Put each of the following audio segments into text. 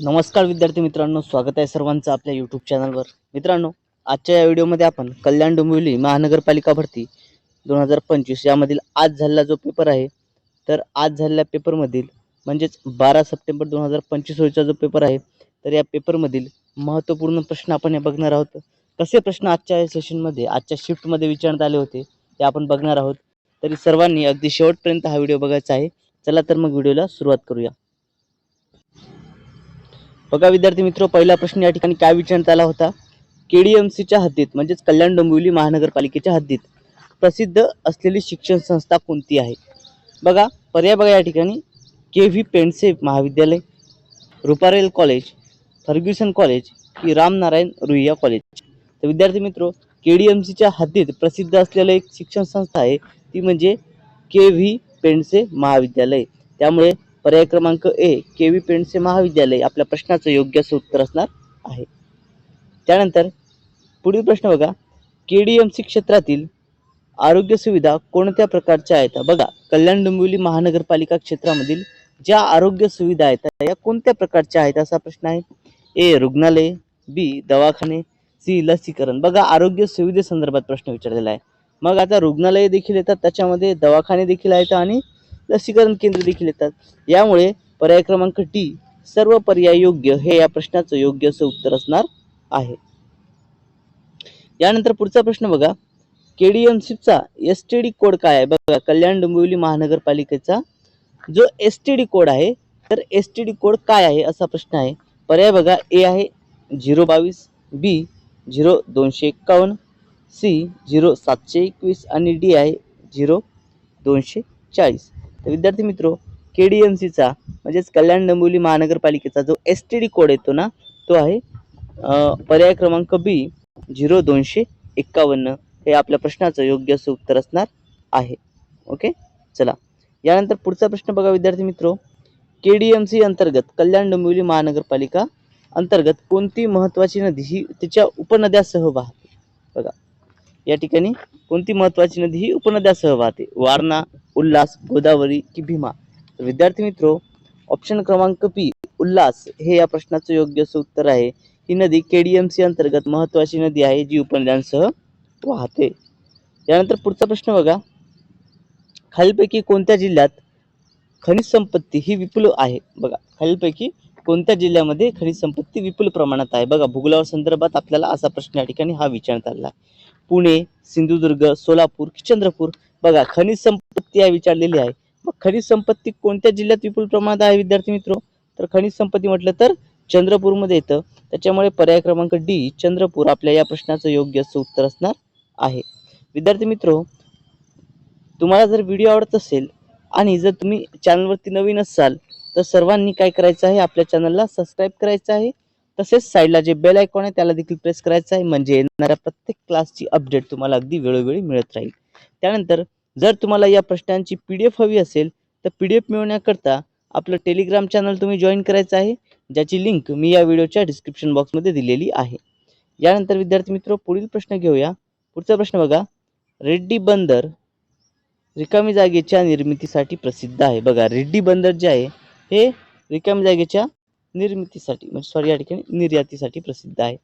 नमस्कार विद्यार्थी मित्रांनो स्वागत आहे सर्वांचं आपल्या यूट्यूब चॅनलवर मित्रांनो आजच्या या व्हिडिओमध्ये आपण कल्याण डोंबिवली महानगरपालिका भरती दोन हजार पंचवीस यामधील आज झालेला जो पेपर आहे तर आज झालेल्या पेपरमधील म्हणजेच बारा सप्टेंबर दोन हजार पंचवीस रोजीचा जो पेपर आहे तर या पेपरमधील महत्त्वपूर्ण प्रश्न आपण हे बघणार आहोत. कसे प्रश्न आजच्या या सेशनमध्ये आजच्या शिफ्टमध्ये विचारण्यात आले होते ते आपण बघणार आहोत. तरी सर्वांनी अगदी शेवटपर्यंत हा व्हिडिओ बघायचा आहे. चला तर मग व्हिडिओला सुरुवात करूया. बघा विद्यार्थी मित्र पहिला प्रश्न या ठिकाणी काय विचारण्यात आला होता? के डी एम सीच्या हद्दीत म्हणजेच कल्याण डोंबिवली महानगरपालिकेच्या हद्दीत प्रसिद्ध असलेली शिक्षण संस्था कोणती आहे? बघा पर्याय बघा या ठिकाणी. के व्ही पेंडसे महाविद्यालय रुपारेल कॉलेज फर्ग्युसन कॉलेज की रामनारायण रुईया कॉलेज. तर विद्यार्थी मित्र के डी एम सीच्या हद्दीत प्रसिद्ध असलेलं एक शिक्षण संस्था आहे ती म्हणजे के व्ही पेंडसे महाविद्यालय. त्यामुळे पर्याय क्रमांक ए के व्ही पेंडसे महाविद्यालय आपल्या प्रश्नाचं योग्य असं उत्तर असणार आहे. त्यानंतर पुढील प्रश्न बघा. के डी एम सी क्षेत्रातील आरोग्य सुविधा कोणत्या प्रकारच्या आहेत? बघा कल्याण डोंबिवली महानगरपालिका क्षेत्रामधील ज्या आरोग्य सुविधा आहेत या कोणत्या प्रकारच्या आहेत असा प्रश्न आहे? ए रुग्णालय बी दवाखाने सी लसीकरण. बघा आरोग्य सुविधेसंदर्भात प्रश्न विचारलेला आहे. मग आता रुग्णालय देखील येतात त्याच्यामध्ये दवाखाने देखील आहेत आणि लसीकरण केंद्र देखील येतात. यामुळे पर्याय क्रमांक डी सर्व पर्याय योग्य हे या प्रश्नाचं योग्य असं उत्तर असणार आहे. यानंतर पुढचा प्रश्न बघा. केडीएमसीचा एस टी डी कोड काय आहे? बघा कल्याण डोंबिवली महानगरपालिकेचा जो एस टी डी कोड आहे तर एस टी डी कोड काय आहे असा प्रश्न आहे. पर्याय बघा ए आहे झिरो बावीस बी झिरो दोनशे एक्कावन्न सी झिरो सातशे एकवीस आणि डी आहे झिरो दोनशे चाळीस. तर विद्यार्थी मित्रो के डी एम सीचा म्हणजेच कल्याण डोंबिवली महानगरपालिकेचा जो एस टी डी कोड येतो ना तो आहे पर्याय क्रमांक बी झिरो दोनशे एक्कावन्न. हे आपल्या प्रश्नाचं योग्य असं उत्तर असणार आहे. ओके? चला. यानंतर पुढचा प्रश्न बघा विद्यार्थी मित्रो. के डी एम सी अंतर्गत कल्याण डोंबिवली महानगरपालिका अंतर्गत कोणती महत्त्वाची नदी ही तिच्या उपनद्यासह वाहते? बघा. या ठिकाणी कोणती महत्त्वाची नदी ही उपनद्यासह वाहते? वारणा उल्हास गोदावरी की भीमा? तर विद्यार्थी मित्रो ऑप्शन क्रमांक पी उल्हास हे या प्रश्नाचं योग्य असं उत्तर आहे. ही नदी के डी एम सी अंतर्गत महत्त्वाची नदी आहे जी उपनद्यांसह वाहते. यानंतर पुढचा प्रश्न बघा. खालीलपैकी कोणत्या जिल्ह्यात खनिज संपत्ती ही विपुल आहे? बघा खालीलपैकी कोणत्या जिल्ह्यामध्ये खनिज संपत्ती विपुल प्रमाणात आहे? बघा भूगोलावर संदर्भात आपल्याला असा प्रश्न या ठिकाणी हा विचारण्यात आला आहे. पुणे सिंधुदुर्ग सोलापूर की चंद्रपूर. बघा खनिज संपत्ती आहे विचारलेली आहे. मग खनिज संपत्ती कोणत्या जिल्ह्यात विपुल प्रमाणात आहे विद्यार्थी मित्र? तर खनिज संपत्ती म्हटलं तर चंद्रपूरमध्ये येतं. त्याच्यामुळे पर्याय क्रमांक डी चंद्रपूर आपल्या या प्रश्नाचं योग्य असं उत्तर असणार आहे. विद्यार्थी मित्रो तुम्हाला जर व्हिडिओ आवडत असेल आणि जर तुम्ही चॅनलवरती नवीन असाल तर सर्वांनी काय करायचं आहे? आपल्या चॅनलला सबस्क्राईब करायचं आहे. तसेच साईडला जे बेल आयकॉन आहे त्याला देखील प्रेस करायचं आहे. म्हणजे येणाऱ्या प्रत्येक क्लासची अपडेट तुम्हाला अगदी वेळोवेळी मिळत राहील. त्यानंतर जर तुम्हाला या प्रश्नांची पी डी एफ हवी असेल तर पी डी एफ मिळवण्याकरता आपलं टेलिग्राम चॅनल तुम्ही जॉईन करायचं आहे ज्याची लिंक मी या व्हिडिओच्या डिस्क्रिप्शन बॉक्समध्ये दिलेली आहे. यानंतर विद्यार्थी मित्र पुढील प्रश्न घेऊया. पुढचा प्रश्न बघा. रेड्डी बंदर रिकामी जागेच्या निर्मितीसाठी प्रसिद्ध आहे. बघा रेड्डी बंदर जे आहे हे रिकामी जागेच्या निर्मितीसाठी म्हणजे सॉरी या ठिकाणी निर्यातीसाठी प्रसिद्ध आहे.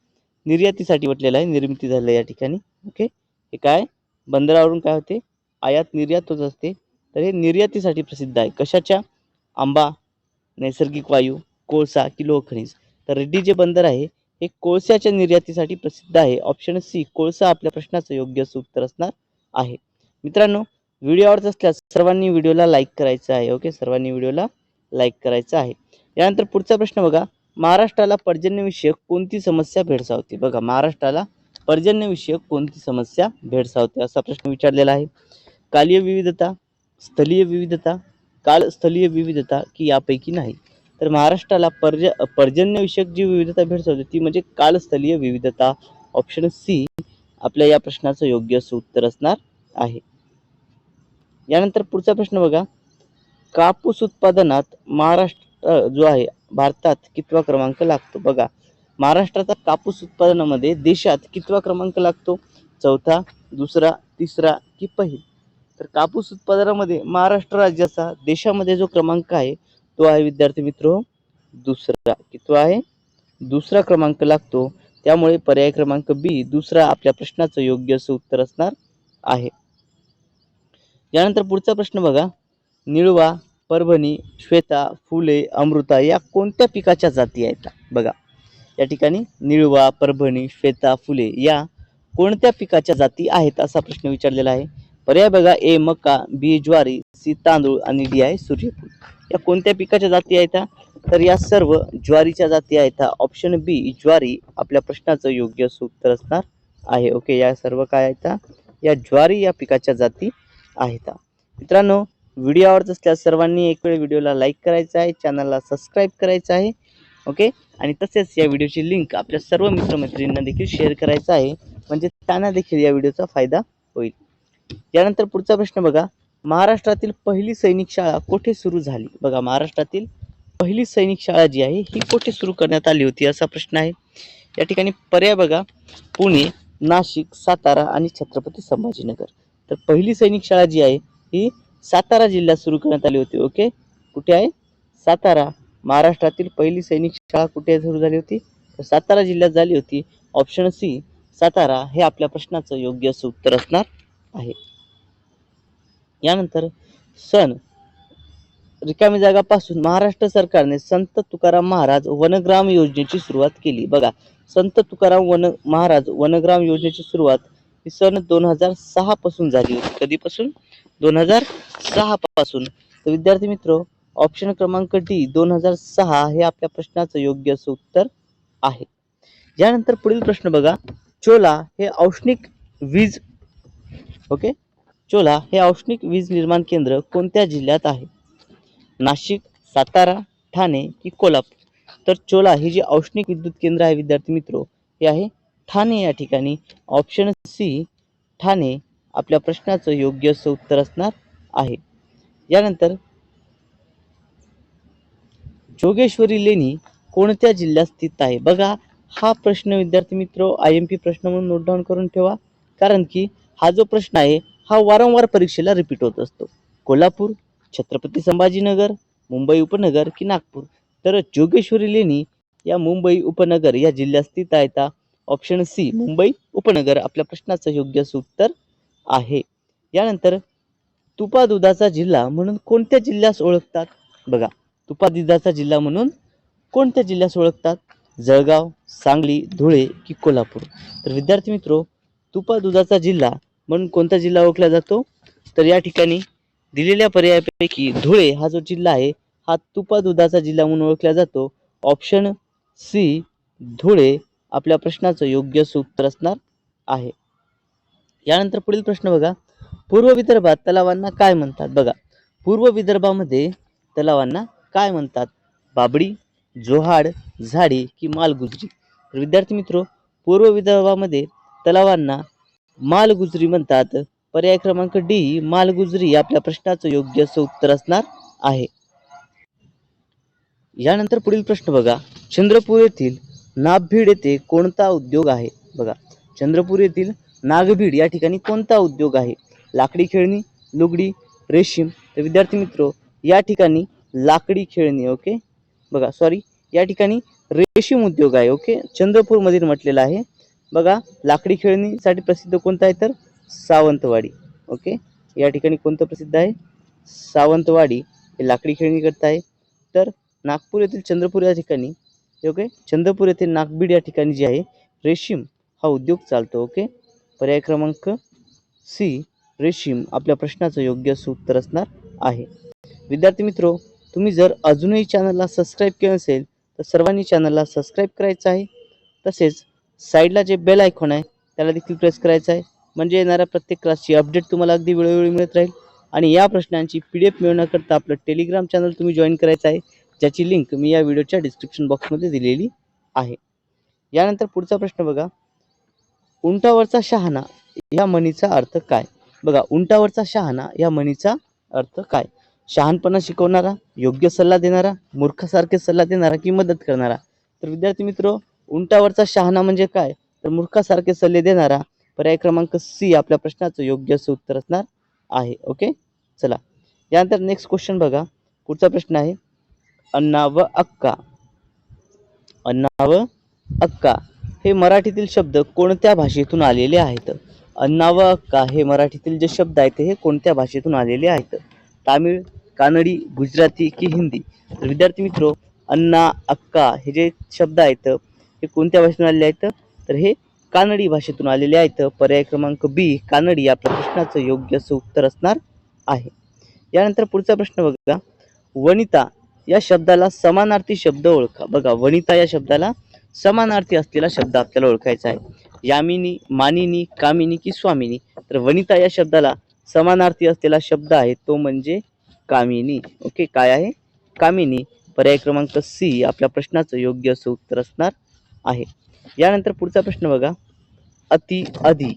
निर्यातीसाठी म्हटलेलं आहे निर्मिती झालं या ठिकाणी. ओके हे काय? बंदरावरून काय होते? आयात निर्यात होत असते. तर हे निर्यातीसाठी प्रसिद्ध आहे. कशाच्या? आंबा नैसर्गिक वायू कोळसा की लोहखनिज तर रेड्डी जे बंदर आहे हे कोळशाच्या निर्यातीसाठी प्रसिद्ध आहे. ऑप्शन सी कोळसा आपल्या प्रश्नाचं योग्य असं उत्तर असणार आहे. मित्रांनो व्हिडिओ आवडत असल्यास सर्वांनी व्हिडिओला लाईक करायचं आहे. ओके सर्वांनी व्हिडिओला लाईक करायचं आहे. यानंतर पुढचा प्रश्न बघा. महाराष्ट्राला पर्जन्यविषयक कोणती समस्या भेडसावते? बघा महाराष्ट्राला पर्जन्यविषयक कोणती समस्या भेडसावते? असा प्रश्न विचारलेला आहे. कालीय विविधता स्थलीय विविधता कालस्थलीय विविधता की यापैकी नाही. तर महाराष्ट्राला पर्ज पर्जन्यविषयक जी विविधता भेडसावते ती म्हणजे कालस्थलीय विविधता. ऑप्शन सी आपल्या या प्रश्नाचं योग्य असं उत्तर असणार आहे. यानंतर पुढचा प्रश्न बघा. कापूस उत्पादनात महाराष्ट्र जो आहे भारतात कितवा क्रमांक लागतो? बघा महाराष्ट्राचा कापूस उत्पादनामध्ये देशात कितवा क्रमांक लागतो? चौथा दुसरा तिसरा की पहिला? तर कापूस उत्पादनामध्ये महाराष्ट्र राज्याचा देशामध्ये जो क्रमांक आहे तो आहे विद्यार्थी मित्र दुसरा. कितवा आहे? दुसरा क्रमांक लागतो. त्यामुळे पर्याय क्रमांक बी दुसरा आपल्या प्रश्नाचं योग्य असं उत्तर असणार आहे. यानंतर पुढचा प्रश्न बघा. निळवा परभणी श्वेता फुले अमृता या कोणत्या पिकाच्या जाती आहेत? बघा या ठिकाणी निळवा परभणी श्वेता फुले या कोणत्या पिकाच्या जाती आहेत असा प्रश्न विचारलेला आहे. पर्याय बघा ए मका बी ज्वारी सी तांदूळ आणि डी आहे सूर्यफूल. या कोणत्या पिकाच्या जाती आहेत? तर या सर्व ज्वारीच्या जाती आहेत. ऑप्शन बी ज्वारी. आपल्या प्रश्नाचं योग्य उत्तर असणार आहे. ओके या सर्व काय आहेत? या ज्वारी या पिकाच्या जाती आहेत. मित्रांनो व्हिडिओ आवडत असल्यास सर्वांनी एक वेळ व्हिडिओला लाईक करायचा आहे चॅनलला सबस्क्राईब करायचं आहे ओके आणि तसेच या व्हिडिओची लिंक आपल्या सर्व मित्रमैत्रिणींना देखील शेअर करायचा आहे. म्हणजे त्यांना देखील या व्हिडिओचा फायदा होईल. यानंतर पुढचा प्रश्न बघा. महाराष्ट्रातील पहिली सैनिक शाळा कोठे सुरू झाली? बघा महाराष्ट्रातील पहिली सैनिक शाळा जी आहे ही कोठे सुरू करण्यात आली होती असा प्रश्न आहे. या ठिकाणी पर्याय बघा. पुणे नाशिक सातारा आणि छत्रपती संभाजीनगर. तर पहिली सैनिक शाळा जी आहे ही सातारा जिल्ह्यात सुरू करण्यात आली होती ओके कुठे आहे? सातारा महाराष्ट्रातील पहिली सैनिक शाळा कुठे सुरू झाली होती? तर सातारा जिल्ह्यात झाली होती. ऑप्शन सी सातारा हे आपल्या प्रश्नाचं योग्य असं उत्तर असणार आहे. यानंतर सन रिकामी जागापासून महाराष्ट्र सरकारने संत तुकाराम महाराज वनग्राम योजनेची सुरुवात केली. बघा संत तुकाराम वन महाराज वनग्राम योजनेची सुरुवात ही सन दोन हजार सहा पासून झाली होती. कधीपासून? दोन हजार सहा पासून तर विद्यार्थी मित्र ऑप्शन क्रमांक डी दोन हजार सहा हे आपल्या प्रश्नाचं योग्य असं उत्तर आहे. यानंतर पुढील प्रश्न बघा. चोला हे औष्णिक वीज ओके? चोला हे औष्णिक वीज निर्माण केंद्र कोणत्या जिल्ह्यात आहे? नाशिक सातारा ठाणे की कोल्हापूर? तर चोला हे जे औष्णिक विद्युत केंद्र आहे विद्यार्थी मित्र हे आहे ठाणे या ठिकाणी. ऑप्शन सी ठाणे आपल्या प्रश्नाचं योग्य असं उत्तर असणार आहे. यानंतर जोगेश्वरी लेणी कोणत्या जिल्ह्यात स्थित आहे? बघा हा प्रश्न विद्यार्थी मित्र आय एम पी प्रश्न म्हणून नोट डाऊन करून ठेवा. कारण की हा जो प्रश्न आहे हा वारंवार परीक्षेला रिपीट होत असतो. कोल्हापूर छत्रपती संभाजीनगर मुंबई उपनगर की नागपूर? तर जोगेश्वरी लेणी या मुंबई उपनगर या जिल्ह्यात स्थित आहेत ऑप्शन सी मुंबई उपनगर. आपल्या प्रश्नाचं योग्य उत्तर आहे. यानंतर तुपा दुधाचा जिल्हा म्हणून कोणत्या जिल्ह्यास ओळखतात? बघा तुपा दुधाचा जिल्हा म्हणून कोणत्या जिल्ह्यास ओळखतात? जळगाव सांगली धुळे की कोल्हापूर? तर विद्यार्थी मित्रो तुपा दुधाचा जिल्हा म्हणून कोणता जिल्हा ओळखला जातो? तर या ठिकाणी दिलेल्या पर्यायापैकी धुळे हा जो जिल्हा आहे हा तुपा दुधाचा जिल्हा म्हणून ओळखला जातो. ऑप्शन सी धुळे आपल्या प्रश्नाचं योग्य उत्तर असणार आहे. यानंतर पुढील प्रश्न बघा. पूर्व विदर्भात तलावांना काय म्हणतात? बघा पूर्व विदर्भामध्ये तलावांना काय म्हणतात? बाबडी जोहाड झाडी की मालगुजरी. तर विद्यार्थी मित्र पूर्व विदर्भामध्ये तलावांना मालगुजरी म्हणतात. पर्याय क्रमांक डी मालगुजरी आपल्या प्रश्नाचं योग्य असं उत्तर असणार आहे. यानंतर पुढील प्रश्न बघा. चंद्रपूर येथील नागभीड येथे कोणता उद्योग आहे? बघा चंद्रपूर येथील नागभीड या ठिकाणी कोणता उद्योग आहे? लाकडी खेळणी लुगडी रेशीम. तर विद्यार्थी मित्र या ठिकाणी लाकडी खेळणी ओके बघा सॉरी या ठिकाणी रेशीम उद्योग आहे ओके चंद्रपूरमधील म्हटलेलं आहे. बघा लाकडी खेळणीसाठी प्रसिद्ध कोणतं आहे तर? सावंतवाडी ओके या ठिकाणी कोणतं प्रसिद्ध आहे? सावंतवाडी हे लाकडी खेळणी करत आहे तर नागपूर येथील चंद्रपूर या ठिकाणी ओके चंद्रपूर येथील नागबीड या ठिकाणी जे आहे रेशीम हा उद्योग चालतो ओके पर्याय क्रमांक सी रेशीम आपल्या प्रश्नाचं योग्य उत्तर असणार आहे. विद्यार्थी मित्रो तुम्ही जर अजूनही चॅनलला सबस्क्राईब केलं नसेल तर सर्वांनी चॅनलला सबस्क्राईब करायचं आहे. तसेच साईडला जे बेल आयकॉन आहे त्याला देखील प्रेस करायचं आहे. म्हणजे येणाऱ्या प्रत्येक क्लासची अपडेट तुम्हाला अगदी वेळोवेळी मिळत राहील. आणि या प्रश्नांची पी डी एफ मिळवण्याकरता आपलं टेलिग्राम चॅनल तुम्ही जॉईन करायचं आहे. ज्याची लिंक मी या व्हिडिओच्या डिस्क्रिप्शन बॉक्समध्ये दिलेली आहे. यानंतर पुढचा प्रश्न बघा. उंटावरचा शहाणा या म्हणीचा अर्थ काय? बघा उंटावरचा शहाणा या म्हणीचा अर्थ काय? शहाणपणा शिकवणारा योग्य सल्ला देणारा मूर्खासारखे सल्ला देणारा की मदत करणारा? तर विद्यार्थी मित्र उंटावरचा शहाणा म्हणजे काय? तर मूर्खासारखे सल्ले देणारा पर्याय क्रमांक सी आपल्या प्रश्नाचं योग्य असं उत्तर असणार आहे. ओके? चला. यानंतर नेक्स्ट क्वेश्चन बघा. पुढचा प्रश्न आहे. अण्णा व अक्का. अण्णा व अक्का. हे मराठीतील शब्द कोणत्या भाषेतून आलेले आहेत? अण्णा हे मराठीतील जे शब्द आहेत हे कोणत्या भाषेतून आलेले आहेत? तामिळ कानडी गुजराती की हिंदी? तर विद्यार्थी मित्रो अण्णा अक्का हे जे शब्द आहेत हे कोणत्या भाषेतून आलेले आहेत? तर हे कानडी भाषेतून आलेले आहेत. पर्याय क्रमांक बी कानडी या प्रश्नाचं योग्य असं उत्तर असणार आहे. यानंतर पुढचा प्रश्न बघा. वनिता या शब्दाला समानार्थी शब्द ओळखा. बघा वनिता या शब्दाला समानार्थी असलेला शब्द आपल्याला ओळखायचा आहे. यामिनी मानिनी कामिनी की स्वामिनी. तर वनिता या शब्दाला समानार्थी असलेला शब्द आहे तो म्हणजे कामिनी. ओके काय आहे? कामिनी. पर्याय क्रमांक सी आपल्या प्रश्नाचं योग्य असं उत्तर असणार आहे. यानंतर पुढचा प्रश्न बघा. अति अधि.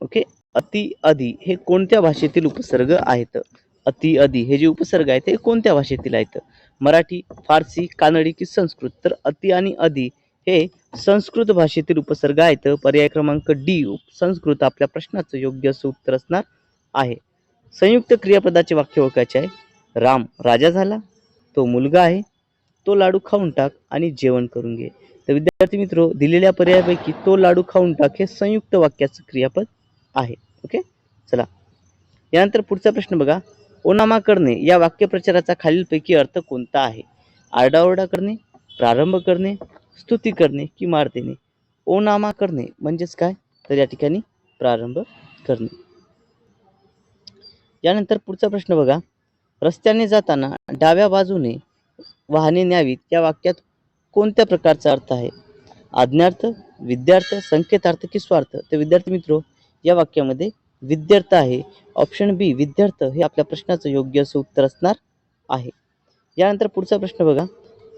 ओके अति अधि हे कोणत्या भाषेतील उपसर्ग आहेत? अति अधि हे जे उपसर्ग आहेत ते कोणत्या भाषेतील आहेत? मराठी फारसी कानडी की संस्कृत. तर अति आणि अधि हे संस्कृत भाषेतील उपसर्ग आहेत. पर्याय क्रमांक डी संस्कृत आपल्या प्रश्नाचं योग्य असं उत्तर असणार आहे. संयुक्त क्रियापदाचे वाक्य ओळखायचे आहे. राम राजा झाला तो मुलगा आहे तो लाडू खाऊन टाक आणि जेवण करून घे. तर विद्यार्थी मित्र दिलेल्या पर्यायापैकी तो लाडू खाऊन टाक हे संयुक्त वाक्याचं क्रियापद आहे. ओके? चला. यानंतर पुढचा प्रश्न बघा. ओनामा करणे या वाक्यप्रचाराचा खालीलपैकी अर्थ कोणता आहे? आरडाओरडा करणे प्रारंभ करणे स्तुती करणे की मार देणे. ओनामा करणे म्हणजेच काय? तर या ठिकाणी प्रारंभ करणे. यानंतर पुढचा प्रश्न बघा. रस्त्याने जाताना डाव्या बाजूने वाहने न्यावीत. या वाक्यात कोणत्या प्रकारचा अर्थ आहे? आज्ञार्थ विद्यार्थ संकेतार्थ की स्वार्थ? तर विद्यार्थी मित्र या वाक्यामध्ये विद्यार्थ आहे. ऑप्शन बी विद्यार्थ हे आपल्या प्रश्नाचं योग्य असं उत्तर असणार आहे. यानंतर पुढचा प्रश्न बघा.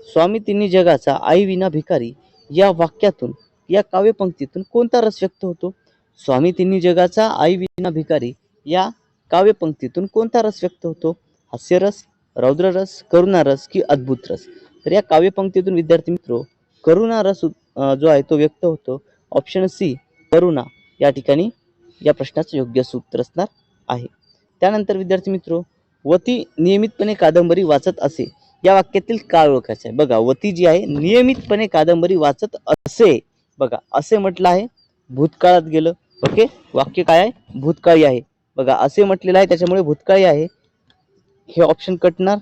स्वामी तिन्ही जगाचा आई विना भिकारी या वाक्यातून या काव्यपंक्तीतून कोणता रस व्यक्त होतो? स्वामी तिन्ही जगाचा आई विना भिकारी या काव्यपंक्तीतून कोणता रस व्यक्त होतो? हास्यरस रौद्ररस करुणारस की अद्भुत रस? तर या काव्यपंक्तीतून विद्यार्थी मित्र करुणा रस जो आहे तो व्यक्त होतो. ऑप्शन सी करुणा. या ठिकाणी या प्रश्नाचं योग्य सूत्र असणार आहे. त्यानंतर विद्यार्थी मित्र वती नियमितपणे कादंबरी वाचत असे. या वाक्यातील काळ ओळखायचं आहे. बघा वती जी आहे नियमितपणे कादंबरी वाचत असे बघा असे म्हटलं आहे भूतकाळात गेलं ओके? वाक्य काय आहे? भूतकाळी आहे. बघा असे म्हटलेलं आहे त्याच्यामुळे भूतकाळी आहे. हे ऑप्शन कटणार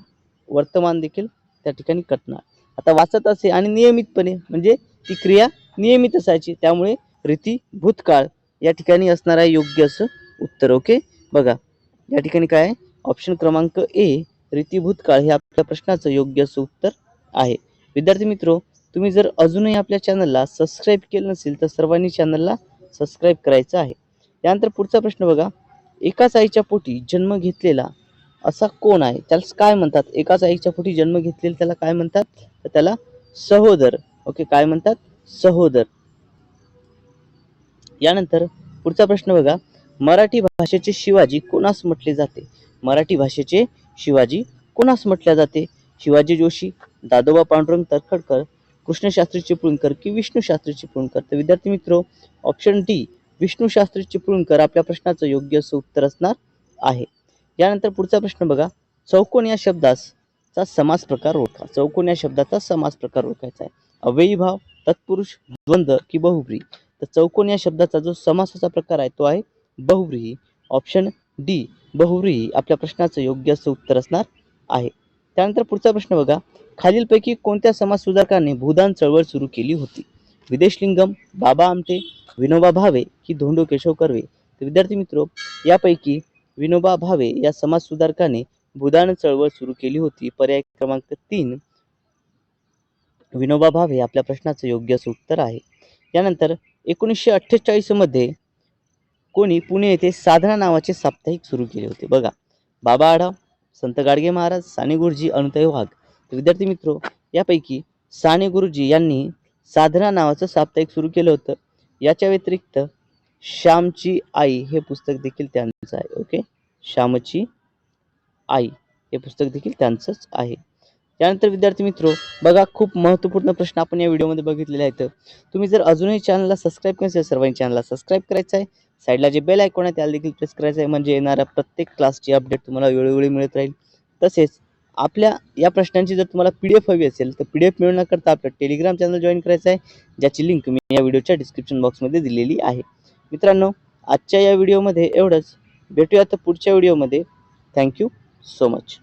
वर्तमान देखील त्या ठिकाणी कटणार. आता वाचत असे आणि नियमितपणे म्हणजे ती क्रिया नियमित असायची त्यामुळे रीती भूतकाळ या ठिकाणी असणार आहे योग्य असं उत्तर ओके? बघा या ठिकाणी काय आहे? ऑप्शन क्रमांक ए रीती भूतकाळ हे आपल्या प्रश्नाचं योग्य असं उत्तर आहे. विद्यार्थी मित्रो तुम्ही जर अजूनही आपल्या चॅनलला सबस्क्राईब केलं नसेल तर सर्वांनी चॅनलला सबस्क्राईब करायचं आहे. त्यानंतर पुढचा प्रश्न बघा. एकाच आईच्या पोटी जन्म घेतलेला असा कोण आहे? त्याला काय म्हणतात? एकाच आईच्या पोटी जन्म घेतलेला त्याला काय म्हणतात? तर त्याला सहोदर. ओके काय म्हणतात? सहोदर. यानंतर पुढचा प्रश्न बघा. मराठी भाषेचे शिवाजी कोणास म्हटले जाते? मराठी भाषेचे शिवाजी कोणास म्हटले जाते? शिवाजी जोशी दादोबा पांडुरंग तरखडकर कृष्णशास्त्री चिपळूणकर की विष्णूशास्त्री चिपळूणकर तर विद्यार्थी मित्र ऑप्शन डी विष्णूशास्त्री चिपळूणकर आपल्या प्रश्नाचं योग्य असं उत्तर असणार आहे. यानंतर पुढचा प्रश्न बघा. चौकोन या शब्दास चा समास प्रकार ओळखा. चौकोन या शब्दाचा समास प्रकार ओळखायचा आहे. अव्ययी भाव तत्पुरुष द्वंद्व की बहुब्री तर चौकोन या शब्दाचा जो समासाचा प्रकार आहे तो आहे बहुव्रीही. ऑप्शन डी बहुरी आपल्या प्रश्नाचं योग्य असं उत्तर असणार आहे. त्यानंतर पुढचा प्रश्न बघा. खालीलपैकी कोणत्या समाज सुधारकाने भूदान चळवळ सुरू केली होती? विदेशलिंगम बाबा आमटे विनोबा भावे की धोंडो केशव कर्वे? तर विद्यार्थी मित्र यापैकी विनोबा भावे या समाज सुधारकाने भूदान चळवळ सुरू केली होती. पर्याय क्रमांक तीन विनोबा भावे आपल्या प्रश्नाचं योग्य असं उत्तर आहे. यानंतर एकोणीसशे अठ्ठेचाळीसमध्ये कोणी पुणे येथे साधना नावाचे साप्ताहिक सुरू केले होते. बघा बाबा आढाव संत गाडगे महाराज साने गुरुजी अनुतय वाघ. विद्यार्थी मित्र यापैकी साने गुरुजी यांनी साधना नावाचं साप्ताहिक सुरू केलं होतं. याच्या व्यतिरिक्त श्यामची आई हे पुस्तक देखील त्यांचं आहे ओके? श्यामची आई हे पुस्तक देखील त्यांचंच आहे. त्यानंतर विद्यार्थी मित्र बघा खूप महत्त्वपूर्ण प्रश्न आपण या व्हिडिओमध्ये बघितलेले आहेत. तुम्ही जर अजूनही चॅनलला सबस्क्राईब करायचं सर्वांनी चॅनलला सबस्क्राईब करायचं आहे. साईडला जे बेल आयकॉन आहे त्याला देखील प्रेस करायचं आहे म्हणजे येणाऱ्या प्रत्येक क्लासची अपडेट तुम्हाला वेळोवेळी मिळत राहील. तसेच आपल्या या प्रश्नांची जर तुम्हाला पी डी एफ हवी असेल तर पी डी एफ मिळवण्याकरता आपलं टेलिग्राम चॅनल जॉईन करायचं आहे ज्याची लिंक मी या व्हिडिओच्या डिस्क्रिप्शन बॉक्समध्ये दिलेली आहे. मित्रांनो आजच्या या व्हिडिओमध्ये एवढंच. भेटूया तर पुढच्या व्हिडिओमध्ये थँक्यू सो मच